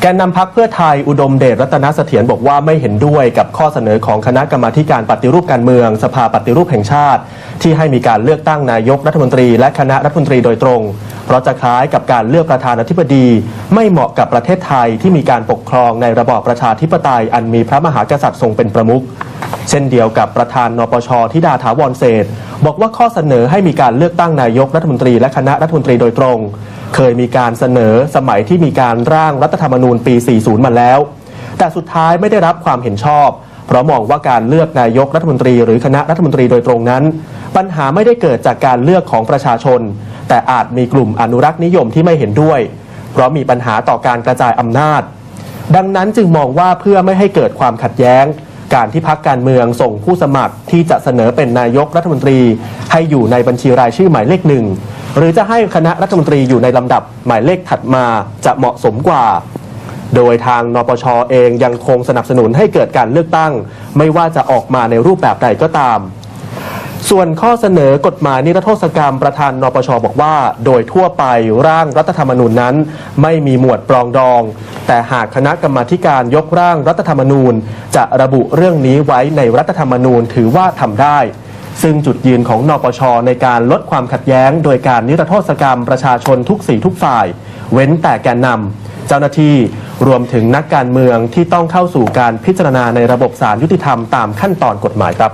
แกนนำพักเพื่อไทยอุดมเดชรัตนเสถียรบอกว่าไม่เห็นด้วยกับข้อเสนอของคณะกรรมาการปฏิรูปการเมือง สภาปฏิรูปแห่งชาติ ที่ให้มีการเลือกตั้งนายกรัฐมนตรี และคณะรัฐมนตรีโดยตรง เพราะจะคล้ายกับการเลือกประธานาธิบดี ไม่เหมาะกับประเทศไทยที่มีการปกครองในระบอบประชาธิปไตยอันมีพระมหากษัตริย์ทรงเป็นประมุขเช่นเดียวกับประธานนปชทิดาถาวรเศษบอกว่าข้อเสนอให้มีการเลือกตั้งนายกรัฐมนตรีและคณะรัฐมนตรีโดยตรง เคยมีการเสนอสมัยที่มีการร่างรัฐธรรมนูญปี 40 มาแล้ว แต่สุดท้ายไม่ได้รับความเห็นชอบ เพราะมองว่าการเลือกนายกรัฐมนตรี หรือคณะรัฐมนตรีโดยตรงนั้น ปัญหาไม่ได้เกิดจากการเลือกของประชาชน แต่อาจมีกลุ่มอนุรักษ์นิยมที่ไม่เห็นด้วย เพราะมีปัญหาต่อการกระจายอำนาจ ดังนั้นจึงมองว่าเพื่อไม่ให้เกิดความขัดแย้งการที่พักการเมืองส่งผู้สมัครที่จะเสนอเป็นนายกรัฐมนตรี ให้อยู่ในบัญชีรายชื่อหมายเลขหนึ่ง หรือจะให้คณะรัฐมนตรีอยู่ในลำดับหมายเลขถัดมาจะเหมาะสมกว่า โดยทางนปชเองยังคงสนับสนุนให้เกิดการเลือกตั้ง ไม่ว่าจะออกมาในรูปแบบใดก็ตาม ส่วนข้อเสนอกฎหมายนิรโทษกรรมประธานนปชบอกว่า โดยทั่วไปร่างรัฐธรรมนูญนั้น ไม่มีหมวดปรองดอง แต่หากคณะกรรมาธิการยกร่างรัฐธรรมนูญ จะระบุเรื่องนี้ไว้ในรัฐธรรมนูญถือว่าทำได้ ซึ่งจุดยืนของนปช ในการลดความขัดแย้ง โดยการนิรโทษกรรมประชาชนทุกสีทุกฝ่าย เว้นแต่แกนนำเจ้าหน้าที่รวมถึงนักการเมืองที่ต้องเข้าสู่การพิจารณาในระบบศาลยุติธรรมตามขั้นตอนกฎหมายครับ